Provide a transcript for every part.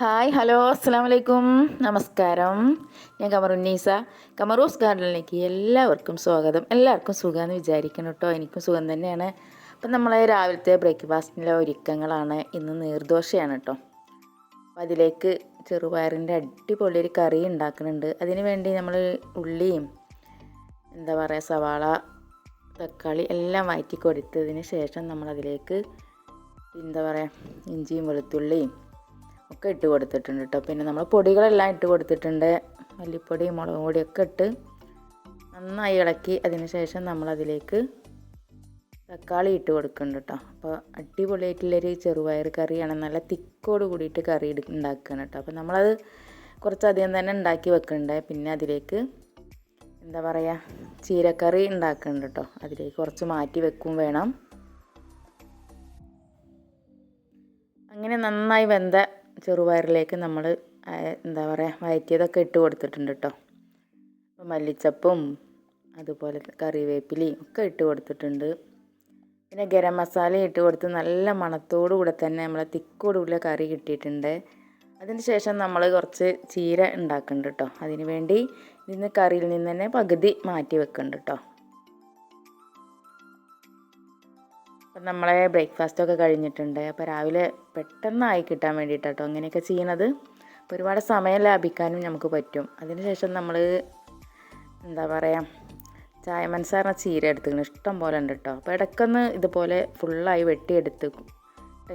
Hi hello അസ്സാം വലൈക്കും നമസ്കാരം. ഞാൻ കമറുന്നീസ കമറൂസ് ഗാർഡനിലേക്ക് എല്ലാവർക്കും സ്വാഗതം. എല്ലാവർക്കും സുഖമെന്ന് വിചാരിക്കണം കേട്ടോ എനിക്കും സുഖം തന്നെയാണ്. അപ്പം നമ്മളെ രാവിലത്തെ ബ്രേക്ക്ഫാസ്റ്റിന്റെ ഒരുക്കങ്ങളാണ് ഇന്ന് നീർദോശയാണ് കേട്ടോ അപ്പോൾ അതിലേക്ക് ചെറുപയറിന്റെ അടിപൊളി ഒരു കറി ഉണ്ടാക്കുന്നുണ്ട്. അതിന് വേണ്ടി നമ്മൾ ഉള്ളിയും എന്താ പറയുക സവാള തക്കാളി എല്ലാം വഴറ്റി കൊടുത്തതിന് ശേഷം നമ്മളതിലേക്ക് എന്താ പറയുക ഇഞ്ചിയും വെളുത്തുള്ളിയും ഒക്കെ ഇട്ട് കൊടുത്തിട്ടുണ്ട് കേട്ടോ പിന്നെ നമ്മൾ പൊടികളെല്ലാം ഇട്ട് കൊടുത്തിട്ടുണ്ട്. മല്ലിപ്പൊടി മുളക് പൊടിയൊക്കെ ഇട്ട് നന്നായി ഇളക്കി അതിന് ശേഷം നമ്മളതിലേക്ക് തക്കാളി ഇട്ട് കൊടുക്കുന്നുണ്ട് കേട്ടോ അപ്പോൾ അടിപൊളിയായിട്ടുള്ളൊരു ചെറുപയർ കറിയാണ്. നല്ല തിക്കോട് കൂടിയിട്ട് കറി ഉണ്ടാക്കുകയാണ് കേട്ടോ അപ്പോൾ നമ്മളത് കുറച്ചധികം തന്നെ ഉണ്ടാക്കി വെക്കുന്നുണ്ട്. പിന്നെ അതിലേക്ക് എന്താ പറയുക ചീരക്കറി ഉണ്ടാക്കുന്നുണ്ട് കേട്ടോ അതിലേക്ക് കുറച്ച് മാറ്റി വെക്കും വേണം. അങ്ങനെ നന്നായി വെന്ത ചെറുപയറിലേക്ക് നമ്മൾ എന്താ പറയുക വയറ്റിയതൊക്കെ ഇട്ട് കൊടുത്തിട്ടുണ്ട് കേട്ടോ അപ്പോൾ മല്ലിച്ചപ്പും അതുപോലെ കറിവേപ്പിലയും ഒക്കെ ഇട്ട് കൊടുത്തിട്ടുണ്ട്. പിന്നെ ഗരം മസാല ഇട്ട് കൊടുത്ത് നല്ല മണത്തോടു കൂടെ തന്നെ നമ്മളെ തിക്കോടുകൂടിയ കറി കിട്ടിയിട്ടുണ്ട്. അതിന് ശേഷം നമ്മൾ കുറച്ച് ചീര ഉണ്ടാക്കുന്നുണ്ട് കേട്ടോ അതിന് വേണ്ടി ഇന്ന് കറിയിൽ നിന്ന് തന്നെ പകുതി മാറ്റി വെക്കുന്നുണ്ട് കേട്ടോ അപ്പം നമ്മളെ ബ്രേക്ക്ഫാസ്റ്റൊക്കെ കഴിഞ്ഞിട്ടുണ്ട്. അപ്പോൾ രാവിലെ പെട്ടെന്നായി കിട്ടാൻ വേണ്ടിയിട്ടോ അങ്ങനെയൊക്കെ ചെയ്യണത്. അപ്പോൾ ഒരുപാട് സമയം ലാഭിക്കാനും നമുക്ക് പറ്റും. അതിനുശേഷം നമ്മൾ എന്താ പറയുക ചായ മനസ്സാറിന ചീര എടുത്തിക്കണം ഇഷ്ടം പോലെ ഉണ്ട് കേട്ടോ അപ്പോൾ ഇടയ്ക്കൊന്ന് ഇതുപോലെ ഫുള്ളായി വെട്ടിയെടുത്ത്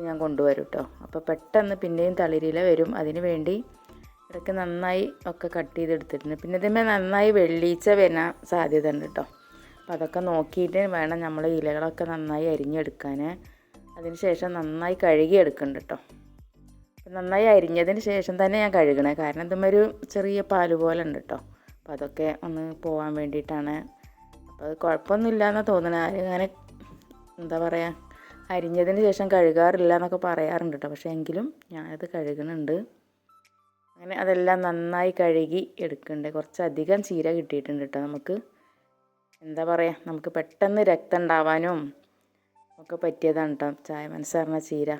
ഞാൻ കൊണ്ടുവരും കേട്ടോ അപ്പോൾ പെട്ടെന്ന് പിന്നെയും തളിരില വരും. അതിന് വേണ്ടി ഇടയ്ക്ക് നന്നായി ഒക്കെ കട്ട് ചെയ്തെടുത്തിട്ടുണ്ട്. പിന്നെ ഇതിന്മേ നന്നായി വെള്ളീച്ച വരാൻ സാധ്യത ഉണ്ട് കേട്ടോ അപ്പോൾ അതൊക്കെ നോക്കിയിട്ട് വേണം നമ്മൾ ഇലകളൊക്കെ നന്നായി അരിഞ്ഞെടുക്കാൻ. അതിനുശേഷം നന്നായി കഴുകി എടുക്കുന്നുണ്ട് കേട്ടോ നന്നായി അരിഞ്ഞതിന് ശേഷം തന്നെ ഞാൻ കഴുകണേ. കാരണം ഇതുമൊരു ചെറിയ പാൽ പോലെ ഉണ്ട് കേട്ടോ അപ്പോൾ അതൊക്കെ ഒന്ന് പോകാൻ വേണ്ടിയിട്ടാണ്. അപ്പോൾ അത് കുഴപ്പമൊന്നുമില്ല എന്നാണ് ആരും അങ്ങനെ എന്താ പറയുക അരിഞ്ഞതിന് ശേഷം കഴുകാറില്ല എന്നൊക്കെ പറയാറുണ്ട് കേട്ടോ പക്ഷേ എങ്കിലും ഞാനത് കഴുകുന്നുണ്ട് അങ്ങനെ അതെല്ലാം നന്നായി കഴുകി എടുക്കുന്നുണ്ട് കുറച്ചധികം ചീര കിട്ടിയിട്ടുണ്ട് കേട്ടോ നമുക്ക്. എന്താ പറയുക നമുക്ക് പെട്ടെന്ന് രക്തം ഉണ്ടാവാനും ഒക്കെ പറ്റിയതാണ് കേട്ടോ ചായ മനസ്സറിഞ്ഞ ചീര.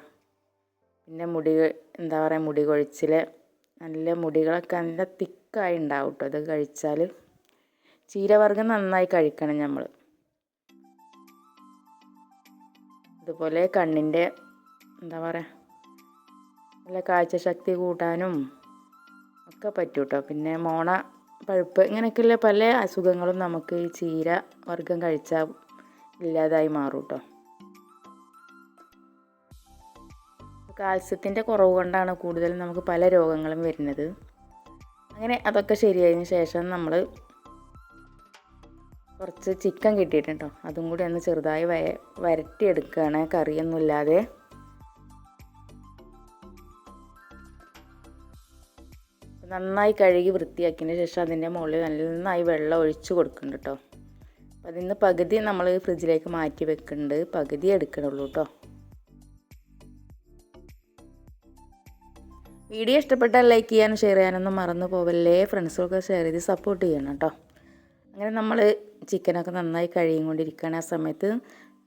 പിന്നെ മുടി എന്താ പറയുക മുടി കൊഴിച്ചിൽ നല്ല മുടികളൊക്കെ നല്ല തിക്കായി ഉണ്ടാവും കേട്ടോ ഇത് കഴിച്ചാൽ ചീരവർഗം നന്നായി കഴിക്കണം നമ്മൾ അതുപോലെ കണ്ണിന്റെ എന്താ പറയുക നല്ല കാഴ്ചശക്തി കൂട്ടാനും ഒക്കെ പറ്റും കേട്ടോ പിന്നെ മോണ പഴുപ്പ് ഇങ്ങനെയൊക്കെയുള്ള പല അസുഖങ്ങളും നമുക്ക് ഈ ചീര വർഗം കഴിച്ചാൽ ഇല്ലാതായി മാറും കേട്ടോ കാൽസ്യത്തിന്റെ കുറവ് കൊണ്ടാണ് കൂടുതലും നമുക്ക് പല രോഗങ്ങളും വരുന്നത്. അങ്ങനെ അതൊക്കെ ശരിയായതിന് ശേഷം നമ്മൾ കുറച്ച് ചിക്കൻ കിട്ടിയിട്ടുണ്ടോ അതും കൂടി ഒന്ന് ചെറുതായി വയ വരട്ടിയെടുക്കുകയാണ്. കറിയൊന്നുമില്ലാതെ നന്നായി കഴുകി വൃത്തിയാക്കിയതിന് ശേഷം അതിന്റെ മുകളിൽ നന്നായി വെള്ളം ഒഴിച്ചു കൊടുക്കുന്നുണ്ട് കേട്ടോ അപ്പം അതിന്ന് പകുതി നമ്മൾ ഫ്രിഡ്ജിലേക്ക് മാറ്റി വെക്കുന്നുണ്ട്. പകുതി എടുക്കണുള്ളൂ കേട്ടോ വീഡിയോ ഇഷ്ടപ്പെട്ടാൽ ലൈക്ക് ചെയ്യാനും ഷെയർ ചെയ്യാനൊന്നും മറന്നു പോവല്ലേ. ഫ്രണ്ട്സുകൾക്ക് ഷെയർ ചെയ്ത് സപ്പോർട്ട് ചെയ്യണം കേട്ടോ അങ്ങനെ നമ്മൾ ചിക്കനൊക്കെ നന്നായി കഴുകി കൊണ്ടിരിക്കുകയാണ് ആ സമയത്ത്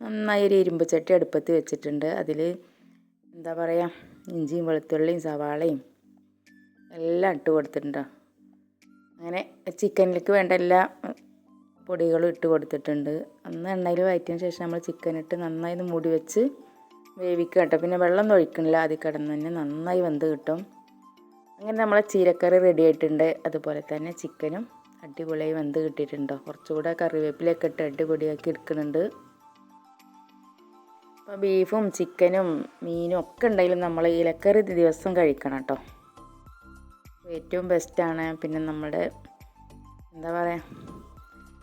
നന്നായി ഒരു ഇരുമ്പ് ചട്ടി അടുപ്പത്ത് വെച്ചിട്ടുണ്ട്. അതിൽ എന്താ പറയുക ഇഞ്ചിയും വെളുത്തുള്ളിയും സവാളയും എല്ലാം ഇട്ട് കൊടുത്തിട്ടുണ്ട്. അങ്ങനെ ചിക്കനിലേക്ക് വേണ്ട എല്ലാ പൊടികളും ഇട്ട് കൊടുത്തിട്ടുണ്ട്. അന്ന് എണ്ണയിൽ വയറ്റിയതിന് ശേഷം നമ്മൾ ചിക്കൻ ഇട്ട് നന്നായി മൂടി വെച്ച് വേവിക്കുക കേട്ടോ. പിന്നെ വെള്ളം ഒഴിക്കണില്ല. ആദ്യം കിടന്ന് തന്നെ നന്നായി വെന്ത് കിട്ടും. അങ്ങനെ നമ്മളെ ചീരക്കറി റെഡി ആയിട്ടുണ്ട്. അതുപോലെ തന്നെ ചിക്കനും അടിപൊളിയായി വെന്ത് കിട്ടിയിട്ടുണ്ടോ? കുറച്ചുകൂടെ കറിവേപ്പിലൊക്കെ ഇട്ട് അടിപൊളിയാക്കി എടുക്കുന്നുണ്ട്. അപ്പോൾ ബീഫും ചിക്കനും മീനും ഒക്കെ ഉണ്ടെങ്കിലും നമ്മൾ ഇലക്കറി ദിവസം കഴിക്കണം കേട്ടോ. ഏറ്റവും ബെസ്റ്റാണ്. പിന്നെ നമ്മുടെ എന്താ പറയുക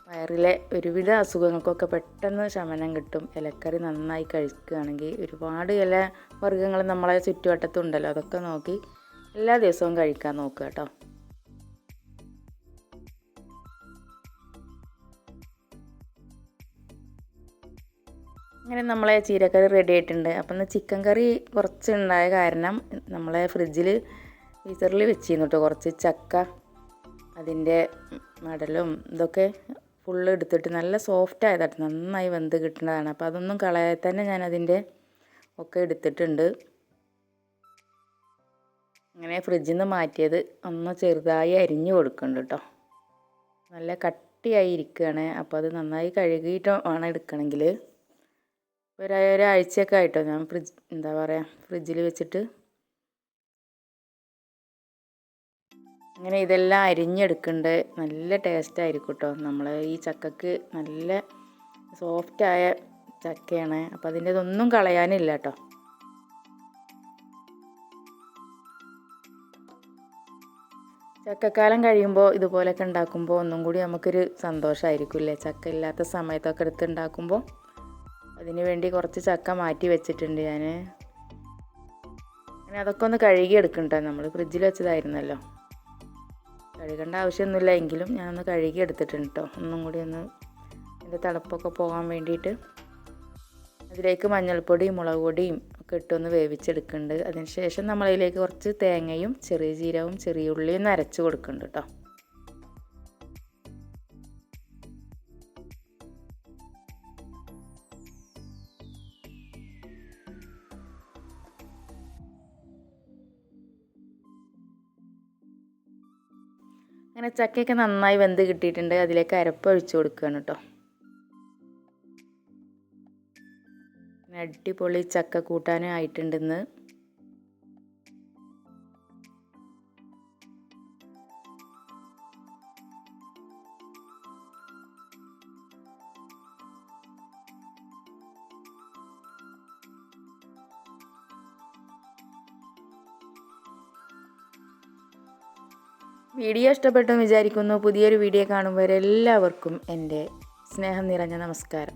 വയറിലെ ഒരുവിധ അസുഖങ്ങൾക്കൊക്കെ പെട്ടെന്ന് ശമനം കിട്ടും. ഇലക്കറി നന്നായി കഴിക്കുകയാണെങ്കിൽ ഒരുപാട് ഇല വർഗങ്ങൾ നമ്മളെ ചുറ്റുവട്ടത്തുണ്ടല്ലോ അതൊക്കെ നോക്കി എല്ലാ ദിവസവും കഴിക്കാൻ നോക്കുക കേട്ടോ. അങ്ങനെ നമ്മളെ ചീരക്കറി റെഡി ആയിട്ടുണ്ട്. അപ്പം ചിക്കൻ കറി കുറച്ച് ഉണ്ടായ കാരണം നമ്മളെ ഫ്രിഡ്ജിൽ ഫ്രീസറിൽ വെച്ചിരുന്നു കേട്ടോ കുറച്ച് ചക്ക അതിന്റെ മടലും ഇതൊക്കെ ഫുള്ള് എടുത്തിട്ട് നല്ല സോഫ്റ്റ് ആയതായിട്ട് നന്നായി വെന്ത് കിട്ടുന്നതാണ്. അപ്പോൾ അതൊന്നും കളയാതെ തന്നെ ഞാൻ അതിന്റെ ഒക്കെ എടുത്തിട്ടുണ്ട്. അങ്ങനെ ഫ്രിഡ്ജിൽ നിന്ന് മാറ്റിയത് ഒന്ന് ചെറുതായി അരിഞ്ഞു കൊടുക്കുന്നുണ്ട് കേട്ടോ നല്ല കട്ടിയായി ഇരിക്കുകയാണ് അപ്പോൾ അത് നന്നായി കഴുകിയിട്ട് വേണം എടുക്കണമെങ്കിൽ ഒരു ഒരാഴ്ചയൊക്കെ ആയിട്ടോ ഞാൻ ഫ്രിഡ്ജ് എന്താ പറയുക ഫ്രിഡ്ജിൽ വെച്ചിട്ട് അങ്ങനെ ഇതെല്ലാം അരിഞ്ഞെടുക്കുന്നുണ്ട് നല്ല ടേസ്റ്റ് ആയിരിക്കും കേട്ടോ നമ്മൾ ഈ ചക്കക്ക് നല്ല സോഫ്റ്റായ ചക്കയാണ്. അപ്പോൾ അതിന്റെ ഇതൊന്നും കളയാനില്ല കേട്ടോ ചക്കക്കാലം കഴിയുമ്പോൾ ഇതുപോലെയൊക്കെ ഉണ്ടാക്കുമ്പോൾ ഒന്നും കൂടി നമുക്കൊരു സന്തോഷമായിരിക്കില്ലേ ചക്ക ഇല്ലാത്ത സമയത്തൊക്കെ എടുത്ത് ഉണ്ടാക്കുമ്പോൾ അതിന് വേണ്ടി കുറച്ച് ചക്ക മാറ്റി വെച്ചിട്ടുണ്ട് ഞാൻ അങ്ങനെ അതൊക്കെ ഒന്ന് കഴുകി എടുക്കണ്ടേ നമ്മൾ ഫ്രിഡ്ജിൽ വെച്ചതായിരുന്നല്ലോ. കഴുകേണ്ട ആവശ്യമൊന്നുമില്ല. എങ്കിലും ഞാനൊന്ന് കഴുകി എടുത്തിട്ടുണ്ട് കേട്ടോ ഒന്നും കൂടി ഒന്ന് അതിന്റെ തണുപ്പൊക്കെ പോകാൻ വേണ്ടിയിട്ട് അതിലേക്ക് മഞ്ഞൾപ്പൊടിയും മുളക് പൊടിയും ഒക്കെ ഇട്ടൊന്ന് വേവിച്ചെടുക്കുന്നുണ്ട്. അതിന് ശേഷം നമ്മളതിലേക്ക് കുറച്ച് തേങ്ങയും ചെറിയ ജീരകവും ചെറിയ ഉള്ളിയും ഒന്ന് അരച്ച് കൊടുക്കുന്നുണ്ട് കേട്ടോ അങ്ങനെ ചക്കയൊക്കെ നന്നായി വെന്ത് കിട്ടിയിട്ടുണ്ട്. അതിലേക്ക് അരപ്പ് ഒഴിച്ച് കൊടുക്കുകയാണ് കേട്ടോ അടിപൊളി ചക്ക കൂട്ടാനും വീഡിയോ ഇഷ്ടപ്പെട്ടെന്ന് വിചാരിക്കുന്നു. പുതിയൊരു വീഡിയോ കാണുമ്പോൾ എല്ലാവർക്കും എന്റെ സ്നേഹം നിറഞ്ഞ നമസ്കാരം.